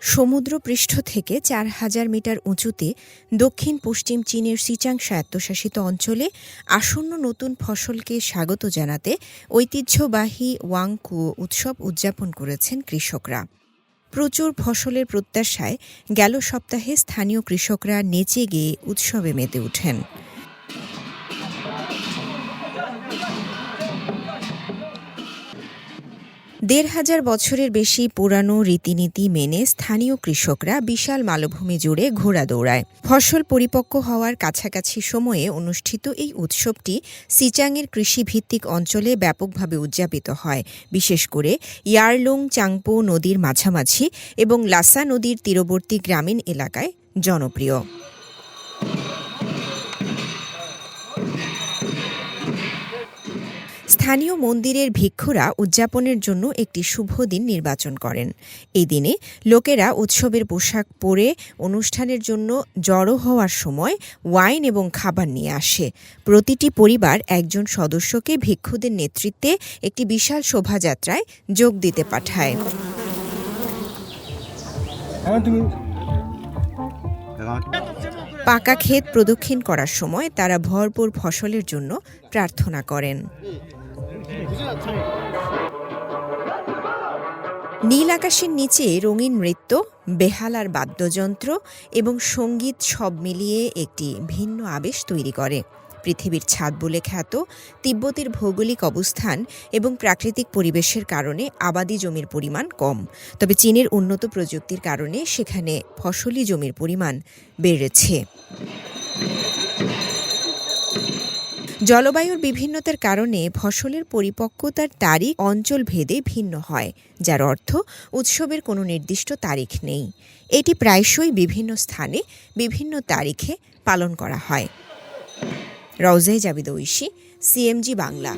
সমুদ্রপৃষ্ঠ থেকে চার হাজার মিটার উঁচুতে দক্ষিণ পশ্চিম চীনের সিচাং স্বায়ত্তশাসিত অঞ্চলে আসন্ন নতুন ফসলকে স্বাগত জানাতে ঐতিহ্যবাহী ওয়াংকু উৎসব উদযাপন করেছেন কৃষকরা। প্রচুর ফসলের প্রত্যাশায় গেল সপ্তাহে স্থানীয় কৃষকরা নেচে গিয়ে উৎসবে মেতে ওঠেন। দেড় হাজার বছরের বেশি পুরানো রীতিনীতি মেনে স্থানীয় কৃষকরা বিশাল মালভূমি জুড়ে ঘোড়া দৌড়ায়। ফসল পরিপক্ক হওয়ার কাছাকাছি সময়ে অনুষ্ঠিত এই উৎসবটি সিচাংয়ের কৃষিভিত্তিক অঞ্চলে ব্যাপকভাবে উদযাপিত হয়। বিশেষ করে ইয়ারলুং চাংপো নদীর মাঝামাঝি এবং লাসা নদীর তীরবর্তী গ্রামীণ এলাকায় জনপ্রিয়। স্থানীয় মন্দিরের ভিক্ষুরা উদযাপনের জন্য একটি শুভ দিন নির্বাচন করেন। এই দিনে লোকেরা উৎসবের পোশাক পরে অনুষ্ঠানের জন্য জড়ো হওয়ার সময় ওয়াইন এবং খাবার নিয়ে আসে। প্রতিটি পরিবার একজন সদস্যকে ভিক্ষুদের নেতৃত্বে একটি বিশাল শোভাযাত্রায় যোগ দিতে পাঠায়। হ্যাঁ পাকা ক্ষেত প্রদক্ষিণ করার সময় তারা ভরপুর ফসলের জন্য প্রার্থনা করেন। নীল আকাশের নিচে রঙিন নৃত্য বেহালার বাদ্যযন্ত্র এবং সংগীত সব মিলিয়ে একটি ভিন্ন আবেশ তৈরি করে। পৃথিবীর ছাদ বলে খ্যাত, তিব্বতের ভৌগোলিক অবস্থান এবং প্রাকৃতিক পরিবেশের কারণে আবাদি জমির পরিমাণ কম। তবে চীনের উন্নত প্রযুক্তির কারণে সেখানে ফসলি জমির পরিমাণ বেড়েছে। জলবায়ুর বিভিন্নতার কারণে ফসলের পরিপক্কতার তারিখ অঞ্চল ভেদে ভিন্ন হয়, যার অর্থ উৎসবের কোনো নির্দিষ্ট তারিখ নেই। এটি প্রায়শই বিভিন্ন স্থানে বিভিন্ন তারিখে পালন করা হয়। রওজাই জাবিদ ঐশী, সিএমজি বাংলা।